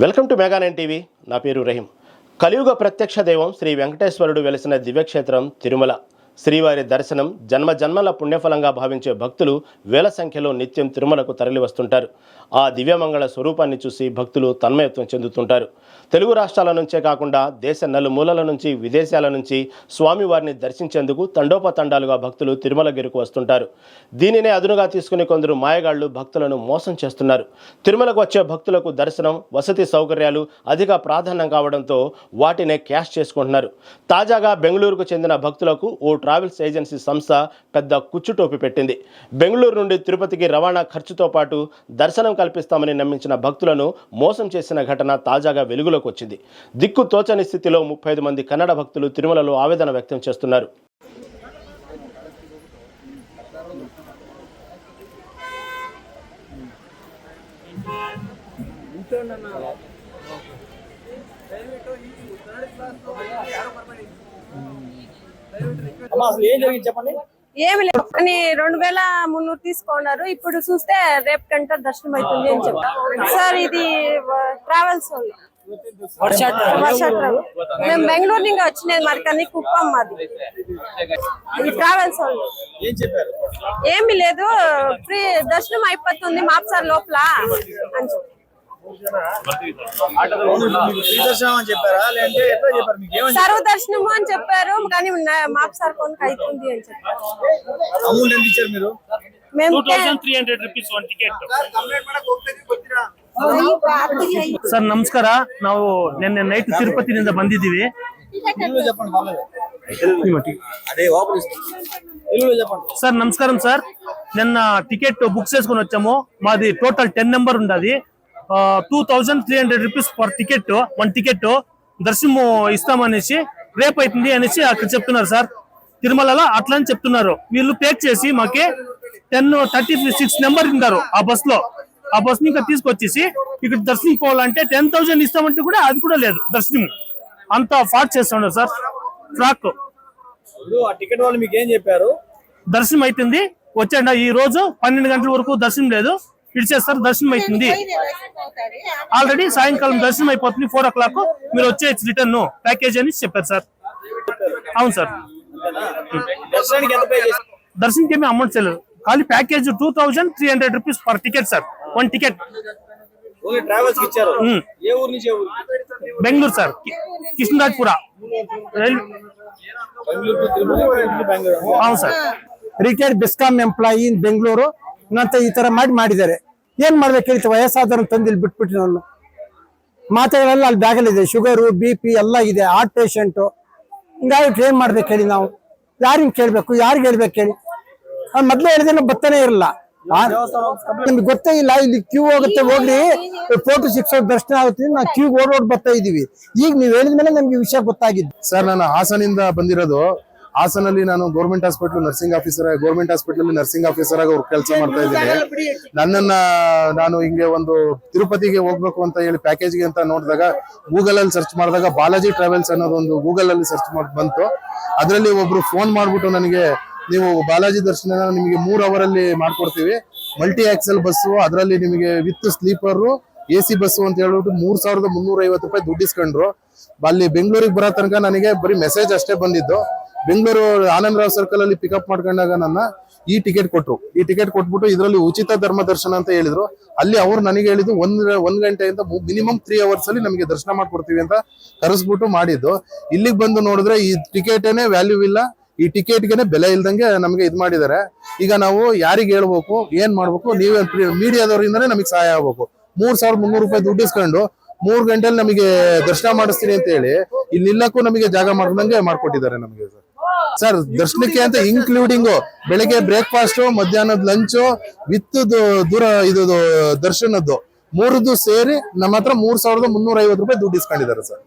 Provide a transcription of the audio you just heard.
Welcome to mega nine TV. నా పేరు రహీం. కలియుగ ప్రత్యక్ష దైవం శ్రీ వెంకటేశ్వరుడు వెలిసిన దివ్యక్షేత్రం తిరుమల. శ్రీవారి దర్శనం జన్మ జన్మల పుణ్యఫలంగా భావించే భక్తులు వేల సంఖ్యలో నిత్యం తిరుమలకు తరలి వస్తుంటారు ఆ దివ్యమంగళ స్వరూపాన్ని చూసి భక్తులు తన్మయత్వం చెందుతుంటారు. తెలుగు రాష్ట్రాల నుంచే కాకుండా దేశ నలుమూలల నుంచి విదేశాల నుంచి స్వామివారిని దర్శించేందుకు తండోపతండాలుగా భక్తులు తిరుమలగిరికి వస్తుంటారు. దీనినే అదునుగా తీసుకుని కొందరు మాయగాళ్ళు భక్తులను మోసం చేస్తున్నారు. తిరుమలకు వచ్చే భక్తులకు దర్శనం వసతి సౌకర్యాలు అధిక ప్రాధాన్యం కావడంతో వాటినే క్యాష్ చేసుకుంటున్నారు. తాజాగా బెంగళూరుకు చెందిన భక్తులకు ఓ ట్రావెల్స్ ఏజెన్సీ సంస్థ పెద్ద కుచ్చుటోపి పెట్టింది. బెంగళూరు నుండి తిరుపతికి రవాణా ఖర్చుతో పాటు దర్శనం కల్పిస్తామని నమ్మించిన భక్తులను మోసం చేసిన ఘటన తాజాగా వెలుగులోకి వచ్చింది. దిక్కు తోచని స్థితిలో ముప్పై ఐదు మంది కన్నడ భక్తులు తిరుమలలో ఆవేదన వ్యక్తం చేస్తున్నారు. అమ్మా అసలు ఏం జరిగింది చెప్పండి ఏమి లేదు. అని రెండు వేల మున్నూరు తీసుకున్నారు. ఇప్పుడు చూస్తే రేపు గంట దర్శనం అవుతుంది అని చెప్పారు సార్ ఇది ట్రావెల్స్ వాళ్ళు. మేము బెంగళూరు నుంచి వచ్చినది మరి కానీ కుప్పం మాది. ఇది ట్రావెల్స్ వాళ్ళు. ఏమి లేదు. ఫ్రీ దర్శనం అయిపోతుంది మాప్సార్ లోపల. అని చెప్పి. దర్శనం అని చెప్పారా లేదంటే ఎట్లా చెప్పారు మీకు ఏమని సర్వ దర్శనము అని చెప్పారు కానీ మాప్సార్ కొనుక అవుతుంది అని చెప్పారు అమౌంట్ ఎంత ఇచ్చారు మీరు మేము ತ್ರೀ ಹಂಡ್ರೆಡ್ ರುಪೀಸ್ ಒಂದು ಟಿಕೆಟ್ ಸರ್ ನಮಸ್ಕಾರ ನಾವು ನಿನ್ನೆ ನೈಟ್ ತಿರುಪತಿನಿಂದ ಬಂದಿದ್ದೀವಿ తెలుగులో చెప్పండి పర్లేదు అదే ఓపెన్ తెలుగులో చెప్పండి సార్ నమస్కారం సార్ నిన్న టికెట్ బుక్ చేసుకుని వచ్చాము మాది టోటల్ టెన్ నెంబర్ ఉండదు Two thousand three hundred rupees per ticket one ticket దర్శనం ఇస్తామనేసి రేపు అవుతుంది అనేసి అక్కడ చెప్తున్నారు సార్. తిరుమలలో అట్లా అని చెప్తున్నారు. వీళ్ళు పేక్ చేసి మాకి టెన్ థర్టీ సిక్స్ నెంబర్ ఉంటారు ఆ బస్లో. ఆ బస్ని ఇంకా తీసుకొచ్చేసి ఇక్కడ దర్శనం పోవాలంటే టెన్ థౌసండ్ ఇస్తామంటే కూడా అది కూడా లేదు దర్శనం. అంత ఫాట్ చేస్తున్నారు సార్. ఫ్రాక్ టికెట్ వాళ్ళు మీకు ఏం చెప్పారు? దర్శనం అవుతుంది వచ్చాండి ఈ రోజు పన్నెండు గంటల వరకు దర్శనం లేదు. ఇడిచేస్తారు దర్శనం అవుతుంది ఆల్రెడీ సాయంకాలం దర్శనం అయిపోతుంది ఫోర్ ఓ క్లాక్ మీరు వచ్చేయచ్చు రిటర్న్ ప్యాకేజ్ అని చెప్పారు సార్. అవును సార్. దర్శనంకి ఏమి అమౌంట్ చేయలేదు. ఖాళీ package two thousand three hundred rupees per ticket sir one ticket ఇచ్చారు. Hmm. బెంగళూరు సార్ కృష్ణరాజ్పుర. అవును sir retired BESCOM employee in Bengaluru ನಂತ ಈ ತರ ಮಾಡಿ ಮಾಡಿದ್ದಾರೆ. ಏನ್ ಮಾಡ್ಬೇಕು ಹೇಳ್ತಿ? ವಯಸ್ಸಾದವ್ರನ್ನ ತಂದು ಇಲ್ಲಿ ಬಿಟ್ಬಿಟ್ಟು ನಾನು ಮಾತೆಗಳೆಲ್ಲ ಅಲ್ಲಿ ಬ್ಯಾಗಲ್ಲಿದೆ. ಶುಗರು, ಬಿ ಪಿ ಎಲ್ಲ ಇದೆ. Heart patient. ಹಿಂಗಾಗಿ ಏನ್ ಮಾಡ್ಬೇಕು ಹೇಳಿ ನಾವು? ಯಾರಿಗ್ ಕೇಳ್ಬೇಕು? ಯಾರಿಗೆ ಹೇಳ್ಬೇಕು ಹೇಳಿ? ಅವ್ನು ಮೊದ್ಲೇ ಹೇಳಿದ್ರೆ ಬರ್ತಾನೆ ಇರಲ್ಲ. ನಿಮ್ಗೆ ಗೊತ್ತೇ ಇಲ್ಲ. ಇಲ್ಲಿ ಕ್ಯೂ ಹೋಗುತ್ತೆ, ಹೋಗ್ರಿ. ಫೋಟೋ ಸಿಕ್ಸೋ ದರ್ಶನ ಆಗುತ್ತೆ. ನಾವು ಕ್ಯೂ ಓಡೋಡ್ ಬರ್ತಾ ಇದೀವಿ. ಈಗ ನೀವು ಹೇಳಿದ್ಮೇಲೆ ನಮ್ಗೆ ವಿಷಯ ಗೊತ್ತಾಗಿದ್ದು. ಸರ್, ನಾನು ಹಾಸನಿಂದ ಬಂದಿರೋದು ಹಾಸನಲ್ಲಿ ನಾನು government hospital nursing officer government hospital nursing officer ಆಗಿ ಕೆಲಸ ಮಾಡ್ತಾ ಇದ್ದೀನಿ. ನನ್ನನ್ನ ನಾನು ಹಿಂಗೆ ಒಂದು ತಿರುಪತಿಗೆ ಹೋಗ್ಬೇಕು ಅಂತ ಹೇಳಿ ಪ್ಯಾಕೇಜ್ಗೆ ಅಂತ ನೋಡಿದಾಗ ಗೂಗಲ್ ಅಲ್ಲಿ ಸರ್ಚ್ ಮಾಡಿದಾಗ ಬಾಲಾಜಿ ಟ್ರಾವೆಲ್ಸ್ ಅನ್ನೋದು ಒಂದು ಗೂಗಲ್ ಅಲ್ಲಿ ಸರ್ಚ್ ಮಾಡಿ ಬಂತು. ಅದರಲ್ಲಿ ಒಬ್ರು ಫೋನ್ ಮಾಡ್ಬಿಟ್ಟು ನನಗೆ ನೀವು ಬಾಲಾಜಿ ದರ್ಶನ ನಿಮಗೆ ಮೂರ್ ಅವರ್ ಅಲ್ಲಿ ಮಾಡ್ಕೊಡ್ತೀವಿ. ಮಲ್ಟಿ ಆಕ್ಸೆಲ್ ಬಸ್ಸು ಅದರಲ್ಲಿ ನಿಮಗೆ with sleeper A C bus ಅಂತ ಹೇಳ್ಬಿಟ್ಟು ಮೂರ್ ಸಾವಿರದ ಮುನ್ನೂರ ಐವತ್ತು ರೂಪಾಯಿ ದುಡ್ಡಿಸ್ಕೊಂಡ್ರು ಅಲ್ಲಿ ಬೆಂಗಳೂರಿಗೆ ಬರೋ ತನಕ ನನಗೆ ಬರೀ ಮೆಸೇಜ್ ಅಷ್ಟೇ ಬಂದಿದ್ದು. ಬೆಂಗಳೂರು ಆನಂದರಾವ್ ಸರ್ಕಲ್ ಅಲ್ಲಿ ಪಿಕಪ್ ಮಾಡ್ಕೊಂಡಾಗ ನನ್ನ ಈ ಟಿಕೆಟ್ ಕೊಟ್ರು. ಈ ಟಿಕೆಟ್ ಕೊಟ್ಬಿಟ್ಟು ಇದರಲ್ಲಿ ಉಚಿತ ಧರ್ಮ ದರ್ಶನ ಅಂತ ಹೇಳಿದ್ರು. ಅಲ್ಲಿ ಅವ್ರು ನನಗೆ ಹೇಳಿದ್ದು ಒಂದ್ ಒಂದ್ ಗಂಟೆಯಿಂದ ಮಿನಿಮಮ್ ತ್ರೀ ಅವರ್ಸ್ ಅಲ್ಲಿ ನಮಗೆ ದರ್ಶನ ಮಾಡ್ಕೊಡ್ತೀವಿ ಅಂತ ಕರೆಸ್ಬಿಟ್ಟು ಮಾಡಿದ್ದು. ಇಲ್ಲಿಗೆ ಬಂದು ನೋಡಿದ್ರೆ ಈ ಟಿಕೆಟೇನೆ ವ್ಯಾಲ್ಯೂ ಇಲ್ಲ, ಈ ಟಿಕೆಟ್ಗೆನೆ ಬೆಲೆ ಇಲ್ದಂಗೆ ನಮಗೆ ಇದ್ ಮಾಡಿದ್ದಾರೆ. ಈಗ ನಾವು ಯಾರಿಗೆ ಹೇಳ್ಬೇಕು, ಏನ್ ಮಾಡ್ಬೇಕು, ನೀವೇ ಮೀಡಿಯಾದವರಿಂದನೇ ನಮಗೆ ಸಹಾಯ ಆಗ್ಬೇಕು. ಮೂರ್ ಸಾವಿರದ ಮುನ್ನೂರು ರೂಪಾಯಿ ದುಡ್ಡು ಇಸ್ಕೊಂಡು ಮೂರ್ ಗಂಟೆಲಿ ನಮಗೆ ದರ್ಶನ ಮಾಡಿಸ್ತೀನಿ ಅಂತ ಹೇಳಿ ಇಲ್ಲಿ ನಿಲ್ಲಕ್ಕೂ ನಮಗೆ ಜಾಗ ಮಾಡ್ದಂಗೆ ಮಾಡ್ಕೊಟ್ಟಿದ್ದಾರೆ ನಮಗೆ ಸರ್ ದರ್ಶನಕ್ಕೆ ಅಂತ ಇನ್ಕ್ಲೂಡಿಂಗ್ ಬೆಳಗ್ಗೆ ಬ್ರೇಕ್ಫಾಸ್ಟ್ ಮಧ್ಯಾಹ್ನದ ಲಂಚ್ ವಿತ್ ದೂರ ಇದು ದರ್ಶನದ್ದು. ಮೂರದ್ದು ಸೇರಿ ನಮ್ಮ ಹತ್ರ ಮೂರ್ ಸಾವಿರದ ಮುನ್ನೂರ ಐವತ್ತು ರೂಪಾಯಿ ದುಡ್ಡು ಇಸ್ಕೊಂಡಿದ್ದಾರೆ ಸರ್